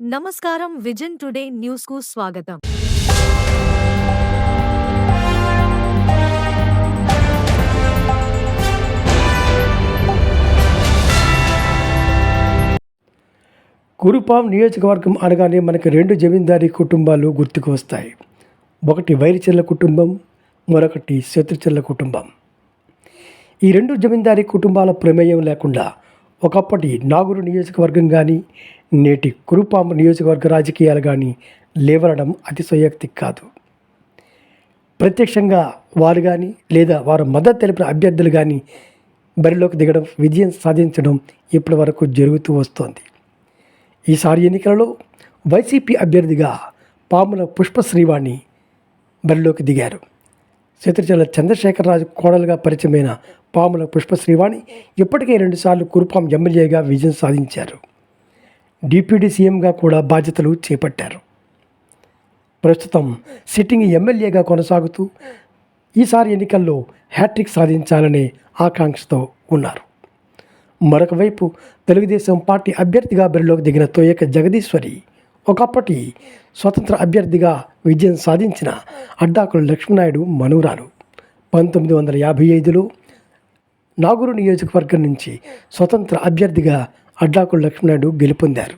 నమస్కారం vision today న్యూస్కు స్వాగతం. కురుపాం నియోజకవర్గం అనగానే మనకి రెండు జమీందారీ కుటుంబాలు గుర్తుకు వస్తాయి. ఒకటి వైరిచెల్ల కుటుంబం మరొకటి శత్రుచెల్ల కుటుంబం. ఈ రెండు జమీందారీ కుటుంబాల ప్రమేయం లేకుండా ఒకప్పటి నాగురు నియోజకవర్గం కానీ నేటి కురుపాం నియోజకవర్గ రాజకీయాలు కానీ లేవనడం అతిశయోక్తి కాదు. ప్రత్యక్షంగా వారు కానీ లేదా వారు మద్దతు తెలిపిన అభ్యర్థులు కానీ బరిలోకి దిగడం విజయం సాధించడం ఇప్పటి వరకు జరుగుతూ వస్తోంది. ఈసారి ఎన్నికలలో వైసీపీ అభ్యర్థిగా పాముల పుష్ప శ్రీవాణి బరిలోకి దిగారు. శత్రుచల చంద్రశేఖరరాజు కోడలుగా పరిచయమైన పాముల పుష్ప శ్రీవాణి ఇప్పటికే రెండుసార్లు కురుపాం ఎమ్మెల్యేగా విజయం సాధించారు. డిప్యూటీ సీఎంగా కూడా బాధ్యతలు చేపట్టారు. ప్రస్తుతం సిట్టింగ్ ఎమ్మెల్యేగా కొనసాగుతూ ఈసారి ఎన్నికల్లో హ్యాట్రిక్ సాధించాలనే ఆకాంక్షతో ఉన్నారు. మరొక వైపు తెలుగుదేశం పార్టీ అభ్యర్థిగా బరిలోకి దిగిన తోయక జగదీశ్వరి ఒకప్పటి స్వతంత్ర అభ్యర్థిగా విజయం సాధించిన అడ్డాకుల లక్ష్మీనాయుడు మనురాలు. పంతొమ్మిది వందల యాభై ఐదులో నాగూరు నియోజకవర్గం నుంచి స్వతంత్ర అభ్యర్థిగా అడ్డాకుల లక్ష్మీనాయుడు గెలుపొందారు.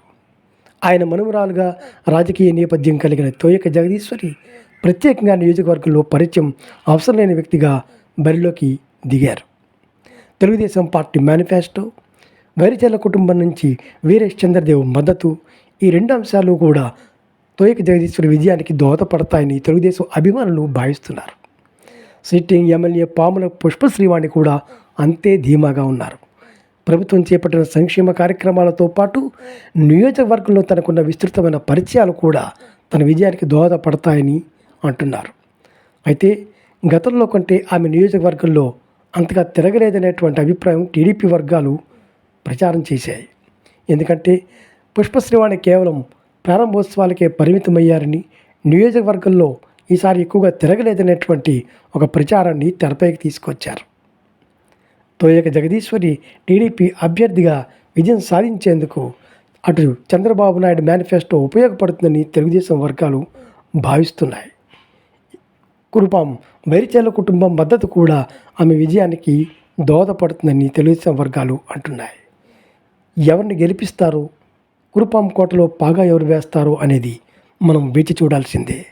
ఆయన మనుమరాలుగా రాజకీయ నేపథ్యం కలిగిన తోయక జగదీశ్వరి ప్రత్యేకంగా నియోజకవర్గంలో పరిచయం అవసరం లేని వ్యక్తిగా బరిలోకి దిగారు. తెలుగుదేశం పార్టీ మేనిఫెస్టో వైరిచల్ల కుటుంబం నుంచి వీరేష్ చంద్రదేవ్ మద్దతు ఈ రెండు అంశాలు కూడా తోయక జగదీశ్వరి విజయానికి దోహదపడతాయని తెలుగుదేశం అభిమానులు భావిస్తున్నారు. సిట్టింగ్ ఎమ్మెల్యే పాముల పుష్పశ్రీవాణి కూడా అంతే ధీమాగా ఉన్నారు. ప్రభుత్వం చేపట్టిన సంక్షేమ కార్యక్రమాలతో పాటు నియోజకవర్గంలో తనకున్న విస్తృతమైన పరిచయాలు కూడా తన విజయానికి దోహదపడతాయని అంటున్నారు. అయితే గతంలో కంటే ఆమె నియోజకవర్గంలో అంతగా తిరగలేదనేటువంటి అభిప్రాయం టీడీపీ వర్గాలు ప్రచారం చేశాయి. ఎందుకంటే పుష్పశ్రీవాణి కేవలం ప్రారంభోత్సవాలకే పరిమితమయ్యారని నియోజకవర్గంలో ఈసారి ఎక్కువగా తిరగలేదనేటువంటి ఒక ప్రచారాన్ని తెరపైకి తీసుకొచ్చారు. తోయక జగదీశ్వరి టీడీపీ అభ్యర్థిగా విజయం సాధించేందుకు అటు చంద్రబాబు నాయుడు మేనిఫెస్టో ఉపయోగపడుతుందని తెలుగుదేశం వర్గాలు భావిస్తున్నాయి. కురుపాం వైరిచేల కుటుంబం మద్దతు కూడా ఆమె విజయానికి దోహదపడుతుందని తెలుగుదేశం వర్గాలు అంటున్నాయి. ఎవరిని గెలిపిస్తారో? కురుపాం కోటలో పాగా ఎవరు వేస్తారో అనేది మనం వేచి చూడాల్సిందే.